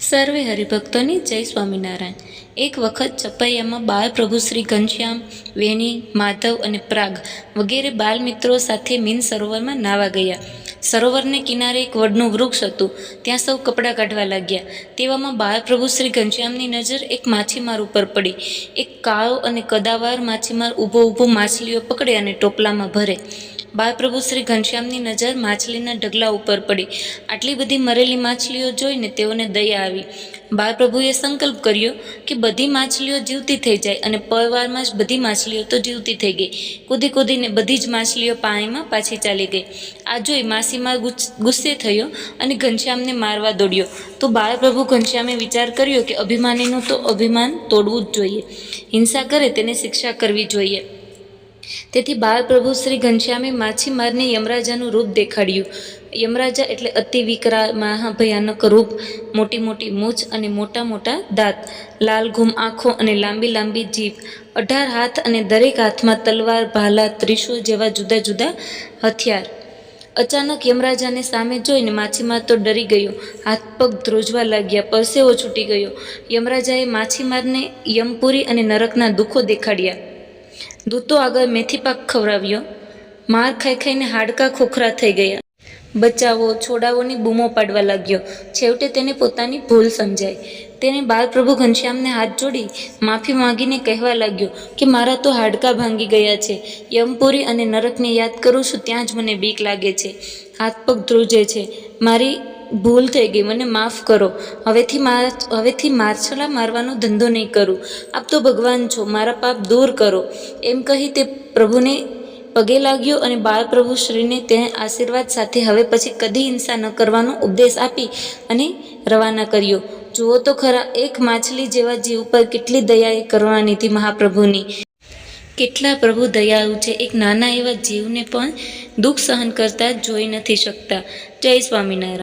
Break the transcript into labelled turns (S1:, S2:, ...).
S1: સર્વે હરિભક્તોની જય સ્વામિનારાયણ. એક વખત ચપૈયામાં બાળ પ્રભુ શ્રી ઘનશ્યામ, વેણી, માધવ અને પ્રાગ વગેરે બાલમિત્રો સાથે મીન સરોવરમાં નાવા ગયા. સરોવરને કિનારે એક વડનું વૃક્ષ હતું. ત્યાં સૌ કપડાં કાઢવા લાગ્યા. તેવામાં બાળ પ્રભુ શ્રી ઘનશ્યામની નજર એક માછીમાર ઉપર પડી. એક કાળો અને કદાવાર માછીમાર ઊભો ઊભો માછલીઓ પકડે અને ટોપલામાં ભરે. બાળપ્રભુ શ્રી ઘનશ્યામની નજર માછલીના ઢગલા ઉપર પડી. આટલી બધી મરેલી માછલીઓ જોઈને તેઓને દયા આવી. બાળપ્રભુએ સંકલ્પ કર્યો કે બધી માછલીઓ જીવતી થઈ જાય અને પરવારમાં જ બધી માછલીઓ તો જીવતી થઈ ગઈ. કૂદી કૂદીને બધી જ માછલીઓ પાણીમાં પાછી ચાલી ગઈ. આ જોઈ માસીમાર ગુસ્સે થયો અને ઘનશ્યામને મારવા દોડ્યો. તો બાળપ્રભુ ઘનશ્યામે વિચાર કર્યો કે અભિમાનીનું તો અભિમાન તોડવું જ જોઈએ. હિંસા કરે તેને શિક્ષા કરવી જોઈએ. તેથી બાળપ્રભુ શ્રી ઘનશ્યામે માછીમારને યમરાજાનું રૂપ દેખાડ્યું. યમરાજા એટલે અતિ વિકરા, મહાભયાનક રૂપ, મોટી મોટી મૂછ અને મોટા મોટા દાંત, લાલ ઘૂમ આંખો અને લાંબી લાંબી જીભ, અઢાર હાથ અને દરેક હાથમાં તલવાર, ભાલા, ત્રિશૂળ જેવા જુદા જુદા હથિયાર. અચાનક યમરાજાને સામે જોઈને માછીમાર તો ડરી ગયો. હાથ પગ ધ્રુજવા લાગ્યા, પરસેવો છૂટી ગયો. યમરાજાએ માછીમારને યમપુરી અને નરકના દુઃખો દેખાડ્યા. દૂતો આગળ મેથી પાક ખવડાવ્યો. માર ખાઈ ખાઈને હાડકાં ખોખરા થઈ ગયા. બચાવો છોડાવોની બૂમો પાડવા લાગ્યો. છેવટે તેને પોતાની ભૂલ સમજાઈ. તેને બાલપ્રભુ ઘનશ્યામને હાથ જોડી માફી માંગીને કહેવા લાગ્યો કે મારા તો હાડકાં ભાંગી ગયા છે. યમપુરી અને નરકને યાદ કરું છું, ત્યાં જ મને બીક લાગે છે. હાથ પગ ધ્રુજે છે. મારી ભૂલ થઈ ગઈ, મને માફ કરો. હવેથી માર હવેથી માછલા મારવાનો ધંધો નહીં કરું. આપ તો ભગવાન છો, મારા પાપ દૂર કરો. એમ કહી તે પ્રભુને પગે લાગ્યો અને બાળપ્રભુ શ્રીને તેને આશીર્વાદ સાથે હવે પછી કદી હિંસા ન કરવાનો ઉપદેશ આપી અને રવાના કર્યો. જુઓ તો ખરા, એક માછલી જેવા જીવ પર કેટલી દયા કરવાની હતી મહાપ્રભુની. કેટલા પ્રભુ દયાળુ છે, એક નાના એવા જીવને પણ દુઃખ સહન કરતા જોઈ નથી શકતા. જય સ્વામિનારાયણ.